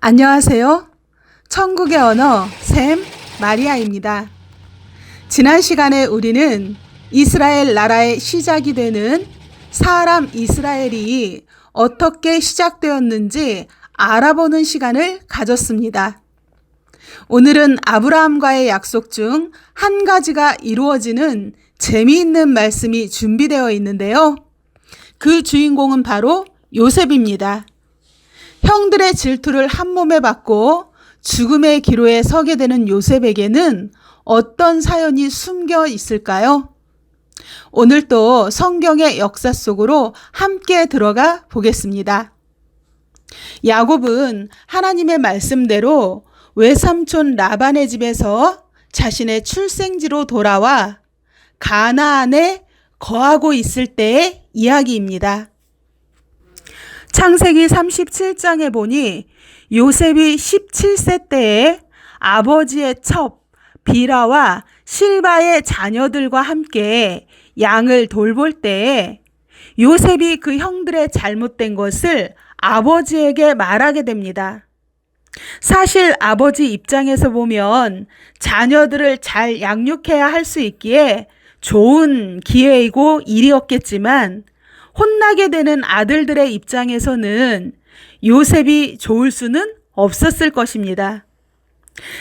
안녕하세요. 천국의 언어 샘 마리아입니다. 지난 시간에 우리는 이스라엘 나라의 시작이 되는 사람 이스라엘이 어떻게 시작되었는지 알아보는 시간을 가졌습니다. 오늘은 아브라함과의 약속 중 한 가지가 이루어지는 재미있는 말씀이 준비되어 있는데요. 그 주인공은 바로 요셉입니다. 형들의 질투를 한 몸에 받고 죽음의 기로에 서게 되는 요셉에게는 어떤 사연이 숨겨 있을까요? 오늘도 성경의 역사 속으로 함께 들어가 보겠습니다. 야곱은 하나님의 말씀대로 외삼촌 라반의 집에서 자신의 출생지로 돌아와 가나안에 거하고 있을 때의 이야기입니다. 창세기 37장에 보니 요셉이 17세 때에 아버지의 첩 비라와 실바의 자녀들과 함께 양을 돌볼 때에 요셉이 그 형들의 잘못된 것을 아버지에게 말하게 됩니다. 사실 아버지 입장에서 보면 자녀들을 잘 양육해야 할 수 있기에 좋은 기회이고 일이었겠지만 혼나게 되는 아들들의 입장에서는 요셉이 좋을 수는 없었을 것입니다.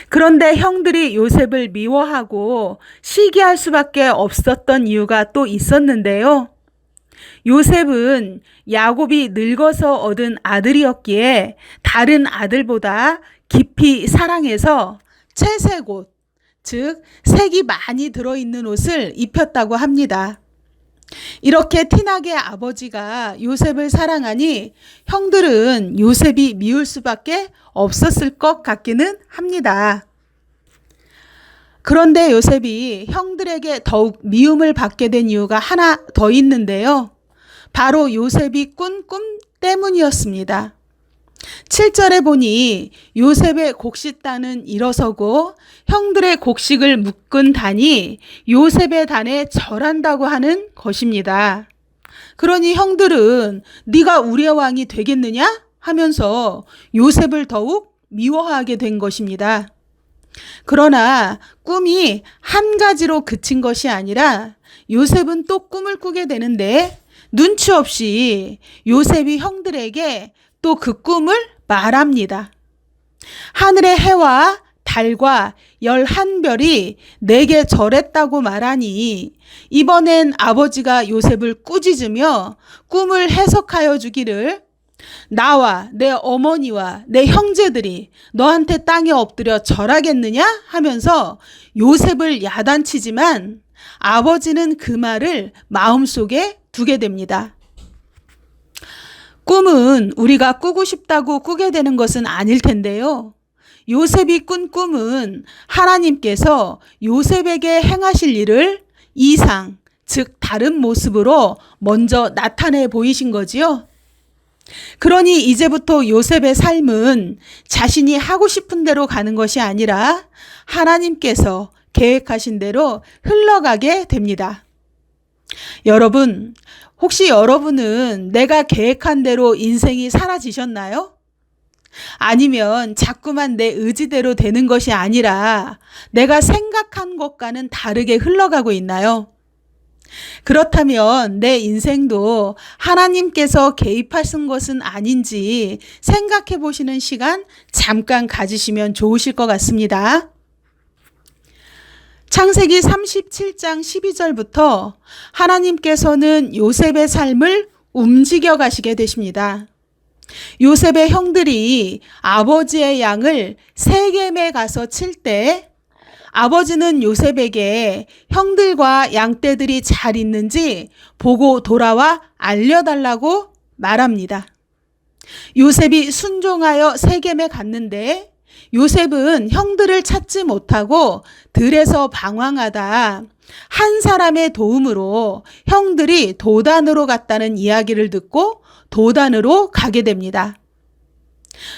그런데 형들이 요셉을 미워하고 시기할 수밖에 없었던 이유가 또 있었는데요. 요셉은 야곱이 늙어서 얻은 아들이었기에 다른 아들보다 깊이 사랑해서 채색 옷, 즉 색이 많이 들어있는 옷을 입혔다고 합니다. 이렇게 티나게 아버지가 요셉을 사랑하니 형들은 요셉이 미울 수밖에 없었을 것 같기는 합니다. 그런데 요셉이 형들에게 더욱 미움을 받게 된 이유가 하나 더 있는데요. 바로 요셉이 꾼 꿈 때문이었습니다. 7절에 보니 요셉의 곡식단은 일어서고 형들의 곡식을 묶은 단이 요셉의 단에 절한다고 하는 것입니다. 그러니 형들은 네가 우리의 왕이 되겠느냐 하면서 요셉을 더욱 미워하게 된 것입니다. 그러나 꿈이 한 가지로 그친 것이 아니라 요셉은 또 꿈을 꾸게 되는데 눈치 없이 요셉이 형들에게 또 그 꿈을 말합니다. 하늘의 해와 달과 열한 별이 내게 절했다고 말하니 이번엔 아버지가 요셉을 꾸짖으며 꿈을 해석하여 주기를 나와 내 어머니와 내 형제들이 너한테 땅에 엎드려 절하겠느냐 하면서 요셉을 야단치지만 아버지는 그 말을 마음속에 두게 됩니다. 꿈은 우리가 꾸고 싶다고 꾸게 되는 것은 아닐 텐데요. 요셉이 꾼 꿈은 하나님께서 요셉에게 행하실 일을 이상, 즉 다른 모습으로 먼저 나타내 보이신 거지요. 그러니 이제부터 요셉의 삶은 자신이 하고 싶은 대로 가는 것이 아니라 하나님께서 계획하신 대로 흘러가게 됩니다. 여러분, 혹시 여러분은 내가 계획한 대로 인생이 사라지셨나요? 아니면 자꾸만 내 의지대로 되는 것이 아니라 내가 생각한 것과는 다르게 흘러가고 있나요? 그렇다면 내 인생도 하나님께서 개입하신 것은 아닌지 생각해 보시는 시간 잠깐 가지시면 좋으실 것 같습니다. 창세기 37장 12절부터 하나님께서는 요셉의 삶을 움직여 가시게 되십니다. 요셉의 형들이 아버지의 양을 세겜에 가서 칠 때 아버지는 요셉에게 형들과 양떼들이 잘 있는지 보고 돌아와 알려달라고 말합니다. 요셉이 순종하여 세겜에 갔는데 요셉은 형들을 찾지 못하고 들에서 방황하다 한 사람의 도움으로 형들이 도단으로 갔다는 이야기를 듣고 도단으로 가게 됩니다.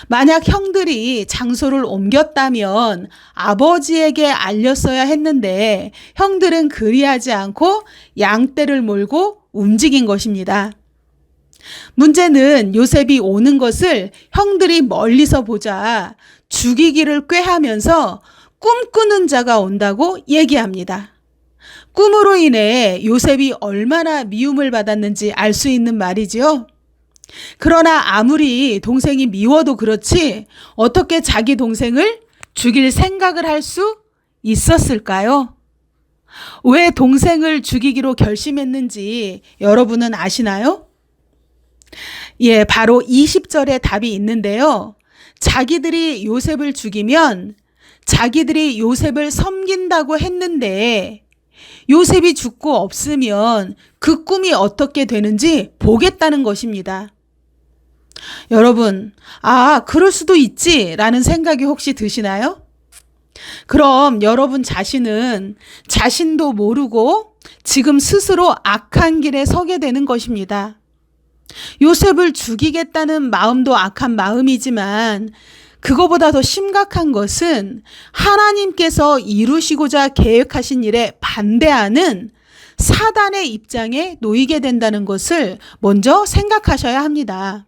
만약 형들이 장소를 옮겼다면 아버지에게 알렸어야 했는데 형들은 그리하지 않고 양떼를 몰고 움직인 것입니다. 문제는 요셉이 오는 것을 형들이 멀리서 보자 죽이기를 꾀하면서 꿈꾸는 자가 온다고 얘기합니다. 꿈으로 인해 요셉이 얼마나 미움을 받았는지 알 수 있는 말이지요. 그러나 아무리 동생이 미워도 그렇지 어떻게 자기 동생을 죽일 생각을 할 수 있었을까요? 왜 동생을 죽이기로 결심했는지 여러분은 아시나요? 예, 바로 20절에 답이 있는데요. 자기들이 요셉을 죽이면 자기들이 요셉을 섬긴다고 했는데 요셉이 죽고 없으면 그 꿈이 어떻게 되는지 보겠다는 것입니다. 여러분, 아, 그럴 수도 있지 라는 생각이 혹시 드시나요? 그럼 여러분 자신은 자신도 모르고 지금 스스로 악한 길에 서게 되는 것입니다. 요셉을 죽이겠다는 마음도 악한 마음이지만 그거보다 더 심각한 것은 하나님께서 이루시고자 계획하신 일에 반대하는 사단의 입장에 놓이게 된다는 것을 먼저 생각하셔야 합니다.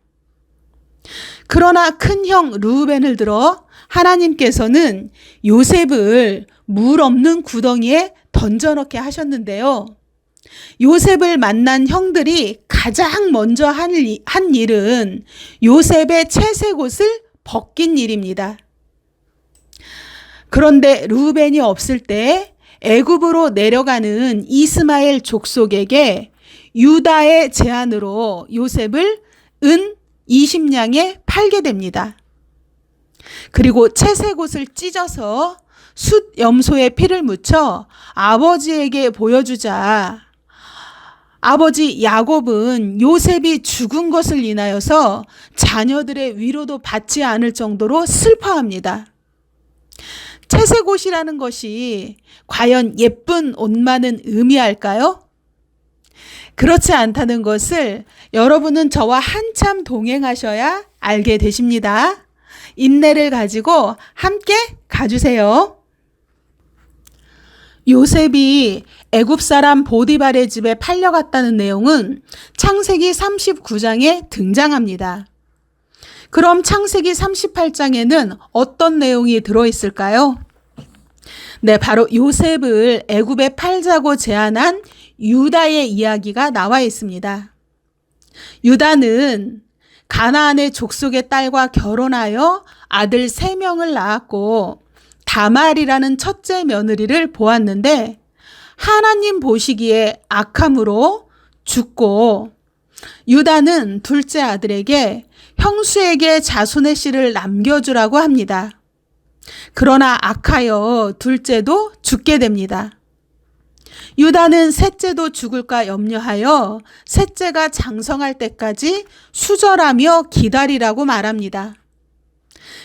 그러나 큰 형 루벤을 들어 하나님께서는 요셉을 물 없는 구덩이에 던져넣게 하셨는데요. 요셉을 만난 형들이 가장 먼저 한, 한 일은 요셉의 채색 옷을 벗긴 일입니다. 그런데 루벤이 없을 때 애굽으로 내려가는 이스마엘 족속에게 유다의 제안으로 요셉을 은 20냥에 팔게 됩니다. 그리고 채색 옷을 찢어서 숫 염소의 피를 묻혀 아버지에게 보여주자 아버지 야곱은 요셉이 죽은 것을 인하여서 자녀들의 위로도 받지 않을 정도로 슬퍼합니다. 채색 옷이라는 것이 과연 예쁜 옷만은 의미할까요? 그렇지 않다는 것을 여러분은 저와 한참 동행하셔야 알게 되십니다. 인내를 가지고 함께 가주세요. 요셉이 애굽 사람 보디발의 집에 팔려갔다는 내용은 창세기 39장에 등장합니다. 그럼 창세기 38장에는 어떤 내용이 들어 있을까요? 네, 바로 요셉을 애굽에 팔자고 제안한 유다의 이야기가 나와 있습니다. 유다는 가나안의 족속의 딸과 결혼하여 아들 3명을 낳았고 다말이라는 첫째 며느리를 보았는데 하나님 보시기에 악함으로 죽고 유다는 둘째 아들에게 형수에게 자손의 씨를 남겨주라고 합니다. 그러나 악하여 둘째도 죽게 됩니다. 유다는 셋째도 죽을까 염려하여 셋째가 장성할 때까지 수절하며 기다리라고 말합니다.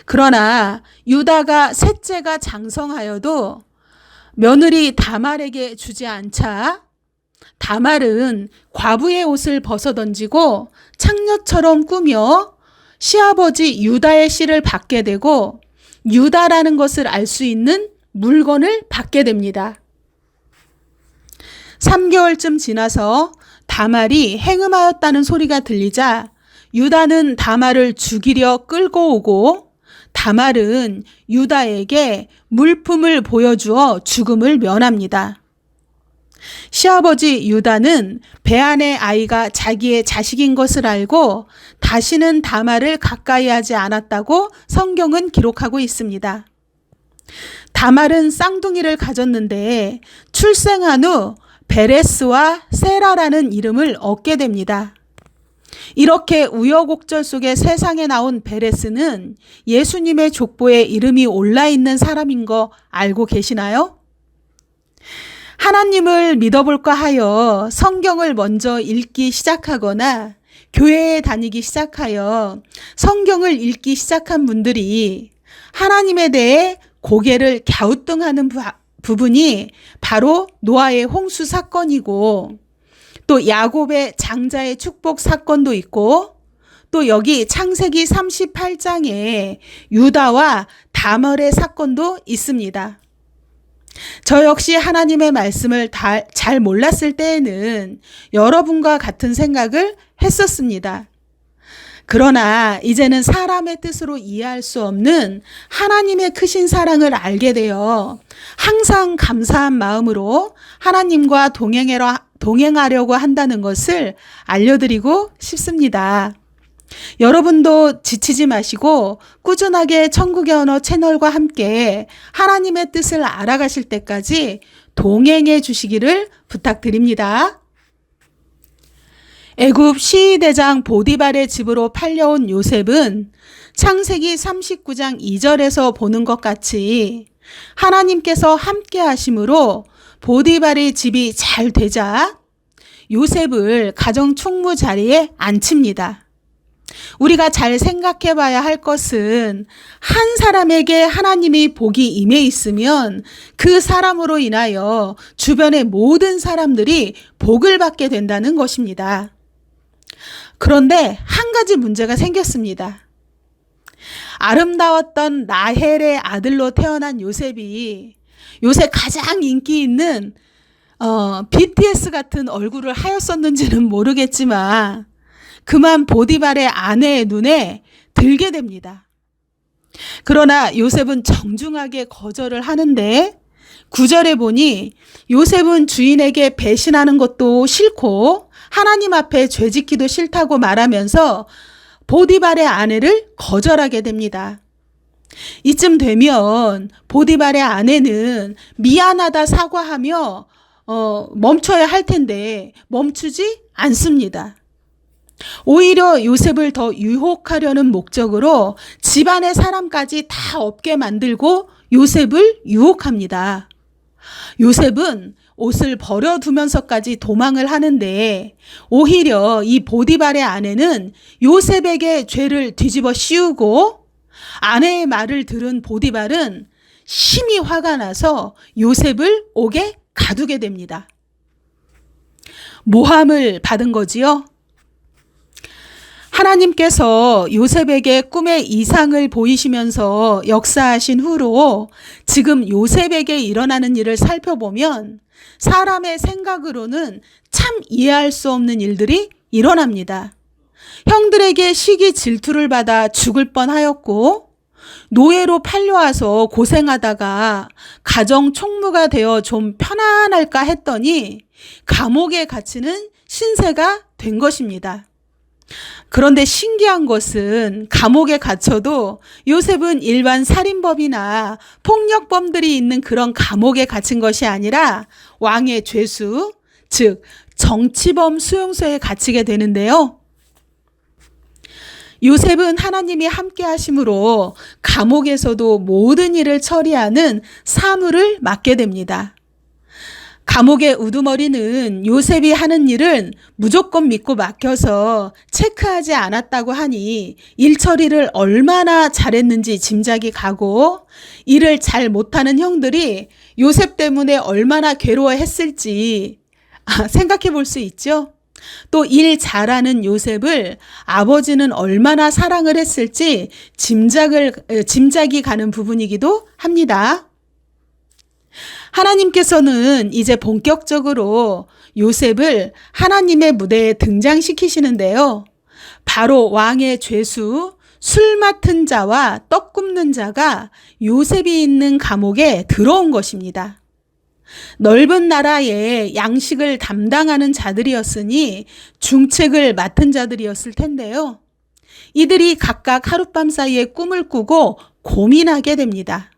그러나 유다가 셋째가 장성하여도 며느리 다말에게 주지 않자 다말은 과부의 옷을 벗어 던지고 창녀처럼 꾸며 시아버지 유다의 씨를 받게 되고 유다라는 것을 알 수 있는 물건을 받게 됩니다. 3개월쯤 지나서 다말이 행음하였다는 소리가 들리자 유다는 다말을 죽이려 끌고 오고 다말은 유다에게 물품을 보여주어 죽음을 면합니다. 시아버지 유다는 배 안의 아이가 자기의 자식인 것을 알고 다시는 다말을 가까이 하지 않았다고 성경은 기록하고 있습니다. 다말은 쌍둥이를 가졌는데 출생한 후 베레스와 세라라는 이름을 얻게 됩니다. 이렇게 우여곡절 속에 세상에 나온 베레스는 예수님의 족보에 이름이 올라 있는 사람인 거 알고 계시나요? 하나님을 믿어볼까 하여 성경을 먼저 읽기 시작하거나 교회에 다니기 시작하여 성경을 읽기 시작한 분들이 하나님에 대해 고개를 갸우뚱하는 부분이 바로 노아의 홍수 사건이고 또 야곱의 장자의 축복 사건도 있고 또 여기 창세기 38장에 유다와 다멀의 사건도 있습니다. 저 역시 하나님의 말씀을 다, 잘 몰랐을 때에는 여러분과 같은 생각을 했었습니다. 그러나 이제는 사람의 뜻으로 이해할 수 없는 하나님의 크신 사랑을 알게 되어 항상 감사한 마음으로 하나님과 동행하려, 동행하려고 한다는 것을 알려드리고 싶습니다. 여러분도 지치지 마시고 꾸준하게 천국의 언어 채널과 함께 하나님의 뜻을 알아가실 때까지 동행해 주시기를 부탁드립니다. 애굽 시대장 보디발의 집으로 팔려온 요셉은 창세기 39장 2절에서 보는 것 같이 하나님께서 함께 하심으로 보디발의 집이 잘 되자 요셉을 가정 총무 자리에 앉힙니다. 우리가 잘 생각해 봐야 할 것은 한 사람에게 하나님이 복이 임해 있으면 그 사람으로 인하여 주변의 모든 사람들이 복을 받게 된다는 것입니다. 그런데 한 가지 문제가 생겼습니다. 아름다웠던 라헬의 아들로 태어난 요셉이 요새 가장 인기 있는 어, BTS 같은 얼굴을 하였었는지는 모르겠지만 그만 보디발의 아내의 눈에 들게 됩니다. 그러나 요셉은 정중하게 거절을 하는데 구절에 보니 요셉은 주인에게 배신하는 것도 싫고 하나님 앞에 죄짓기도 싫다고 말하면서 보디발의 아내를 거절하게 됩니다. 이쯤 되면 보디발의 아내는 미안하다 사과하며 어, 멈춰야 할 텐데 멈추지 않습니다. 오히려 요셉을 더 유혹하려는 목적으로 집안의 사람까지 다 없게 만들고 요셉을 유혹합니다. 요셉은 옷을 버려두면서까지 도망을 하는데 오히려 이 보디발의 아내는 요셉에게 죄를 뒤집어 씌우고 아내의 말을 들은 보디발은 심히 화가 나서 요셉을 옥에 가두게 됩니다. 모함을 받은 거지요. 하나님께서 요셉에게 꿈의 이상을 보이시면서 역사하신 후로 지금 요셉에게 일어나는 일을 살펴보면 사람의 생각으로는 참 이해할 수 없는 일들이 일어납니다. 형들에게 시기 질투를 받아 죽을 뻔 하였고, 노예로 팔려와서 고생하다가 가정 총무가 되어 좀 편안할까 했더니 감옥에 갇히는 신세가 된 것입니다. 그런데 신기한 것은 감옥에 갇혀도 요셉은 일반 살인범이나 폭력범들이 있는 그런 감옥에 갇힌 것이 아니라 왕의 죄수, 즉, 정치범 수용소에 갇히게 되는데요. 요셉은 하나님이 함께 하심으로 감옥에서도 모든 일을 처리하는 사물을 맡게 됩니다. 감옥의 우두머리는 요셉이 하는 일은 무조건 믿고 맡겨서 체크하지 않았다고 하니 일 처리를 얼마나 잘했는지 짐작이 가고 일을 잘 못하는 형들이 요셉 때문에 얼마나 괴로워했을지 아, 생각해 볼 수 있죠. 또 일 잘하는 요셉을 아버지는 얼마나 사랑을 했을지 짐작을 짐작이 가는 부분이기도 합니다. 하나님께서는 이제 본격적으로 요셉을 하나님의 무대에 등장시키시는데요. 바로 왕의 죄수, 술 맡은 자와 떡 굽는 자가 요셉이 있는 감옥에 들어온 것입니다. 넓은 나라에 양식을 담당하는 자들이었으니 중책을 맡은 자들이었을 텐데요. 이들이 각각 하룻밤 사이에 꿈을 꾸고 고민하게 됩니다.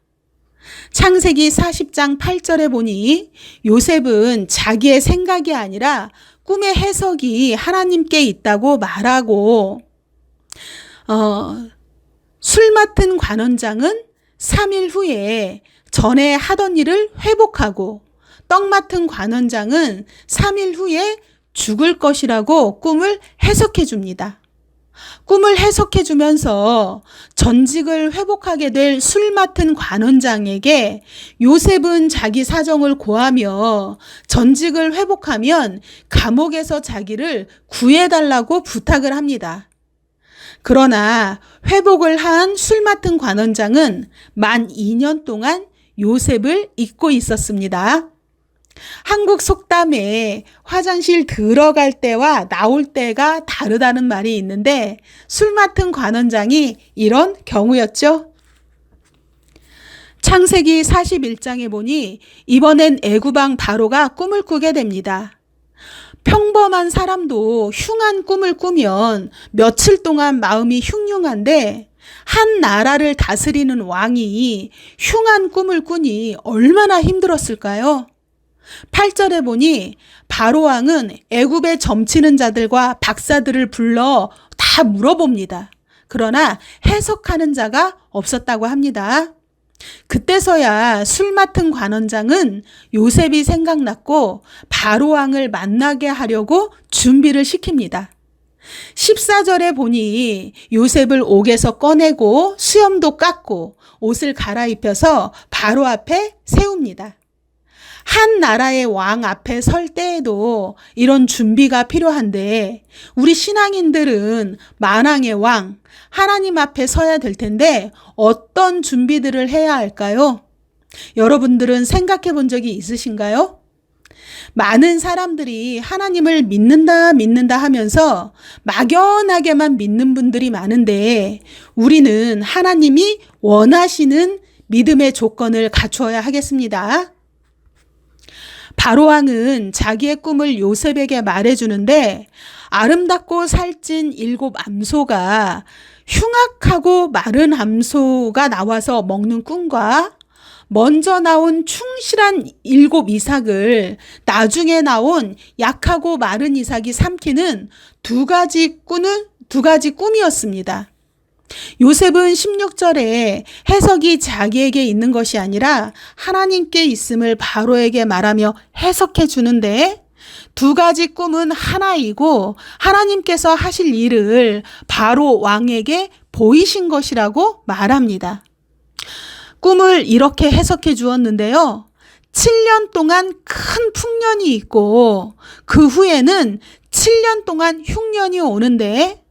창세기 40장 8절에 보니 요셉은 자기의 생각이 아니라 꿈의 해석이 하나님께 있다고 말하고 어, 술 맡은 관원장은 3일 후에 전에 하던 일을 회복하고 떡 맡은 관원장은 3일 후에 죽을 것이라고 꿈을 해석해 줍니다. 꿈을 해석해 주면서 전직을 회복하게 될 술 맡은 관원장에게 요셉은 자기 사정을 고하며 전직을 회복하면 감옥에서 자기를 구해달라고 부탁을 합니다. 그러나 회복을 한 술 맡은 관원장은 만 2년 동안 요셉을 잊고 있었습니다. 한국 속담에 화장실 들어갈 때와 나올 때가 다르다는 말이 있는데 술 맡은 관원장이 이런 경우였죠. 창세기 41장에 보니 이번엔 애구방 바로가 꿈을 꾸게 됩니다. 평범한 사람도 흉한 꿈을 꾸면 며칠 동안 마음이 흉흉한데 한 나라를 다스리는 왕이 흉한 꿈을 꾸니 얼마나 힘들었을까요? 8절에 보니 바로 왕은 애굽에 점치는 자들과 박사들을 불러 다 물어봅니다. 그러나 해석하는 자가 없었다고 합니다. 그때서야 술 맡은 관원장은 요셉이 생각났고 바로 왕을 만나게 하려고 준비를 시킵니다. 14절에 보니 요셉을 옥에서 꺼내고 수염도 깎고 옷을 갈아입혀서 바로 앞에 세웁니다. 한 나라의 왕 앞에 설 때에도 이런 준비가 필요한데 우리 신앙인들은 만왕의 왕 하나님 앞에 서야 될 텐데 어떤 준비들을 해야 할까요? 여러분들은 생각해 본 적이 있으신가요? 많은 사람들이 하나님을 믿는다, 믿는다 하면서 막연하게만 믿는 분들이 많은데 우리는 하나님이 원하시는 믿음의 조건을 갖추어야 하겠습니다. 바로왕은 자기의 꿈을 요셉에게 말해주는데 아름답고 살찐 일곱 암소가 흉악하고 마른 암소가 나와서 먹는 꿈과 먼저 나온 충실한 일곱 이삭을 나중에 나온 약하고 마른 이삭이 삼키는 두 가지 꿈은 두 가지 꿈이었습니다. 요셉은 16절에 해석이 자기에게 있는 것이 아니라 하나님께 있음을 바로에게 말하며 해석해 주는데 두 가지 꿈은 하나이고 하나님께서 하실 일을 바로 왕에게 보이신 것이라고 말합니다. 꿈을 이렇게 해석해 주었는데요. 7년 동안 큰 풍년이 있고 그 후에는 7년 동안 흉년이 오는데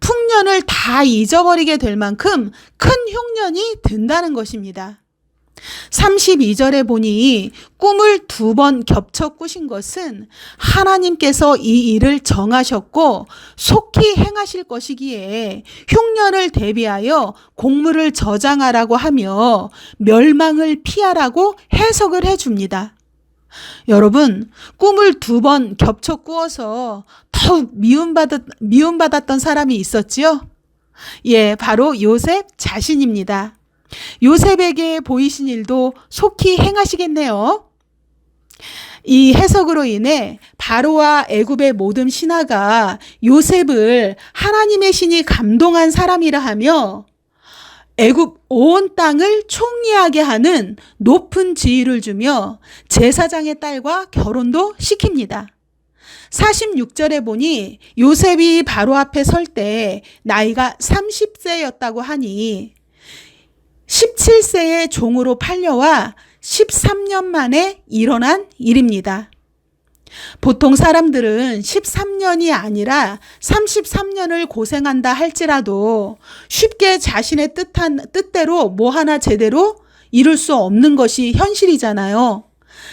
풍년을 다 잊어버리게 될 만큼 큰 흉년이 든다는 것입니다. 32절에 보니 꿈을 두 번 겹쳐 꾸신 것은 하나님께서 이 일을 정하셨고 속히 행하실 것이기에 흉년을 대비하여 곡물을 저장하라고 하며 멸망을 피하라고 해석을 해 줍니다. 여러분, 꿈을 두 번 겹쳐 꾸어서 더욱 미움받았, 미움받았던 사람이 있었지요? 예, 바로 요셉 자신입니다. 요셉에게 보이신 일도 속히 행하시겠네요. 이 해석으로 인해 바로와 애굽의 모든 신하가 요셉을 하나님의 신이 감동한 사람이라 하며 애굽 온 땅을 총리하게 하는 높은 지위를 주며 제사장의 딸과 결혼도 시킵니다. 46절에 보니 요셉이 바로 앞에 설 때 나이가 30세였다고 하니 17세의 종으로 팔려와 13년 만에 일어난 일입니다. 보통 사람들은 13년이 아니라 33년을 고생한다 할지라도 쉽게 자신의 뜻한, 뜻대로 뭐 하나 제대로 이룰 수 없는 것이 현실이잖아요.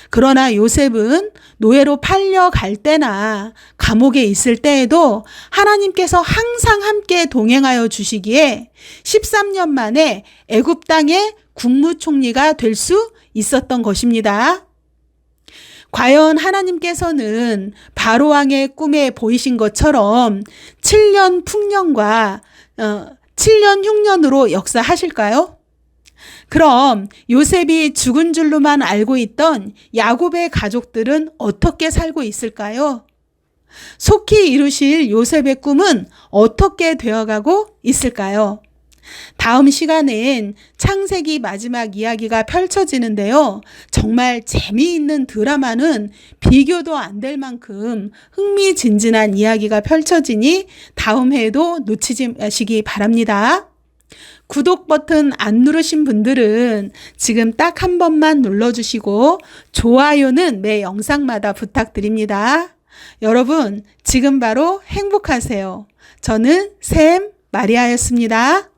그러나 요셉은 노예로 팔려갈 때나 감옥에 있을 때에도 하나님께서 항상 함께 동행하여 주시기에 13년 만에 애굽 땅의 국무총리가 될 수 있었던 것입니다. 과연 하나님께서는 바로왕의 꿈에 보이신 것처럼 7년 풍년과 어, 7년 흉년으로 역사하실까요? 그럼 요셉이 죽은 줄로만 알고 있던 야곱의 가족들은 어떻게 살고 있을까요? 속히 이루실 요셉의 꿈은 어떻게 되어가고 있을까요? 다음 시간엔 창세기 마지막 이야기가 펼쳐지는데요. 정말 재미있는 드라마는 비교도 안 될 만큼 흥미진진한 이야기가 펼쳐지니 다음 해에도 놓치지 마시기 바랍니다. 구독 버튼 안 누르신 분들은 지금 딱 한 번만 눌러주시고 좋아요는 매 영상마다 부탁드립니다. 여러분, 지금 바로 행복하세요. 저는 샘 마리아였습니다.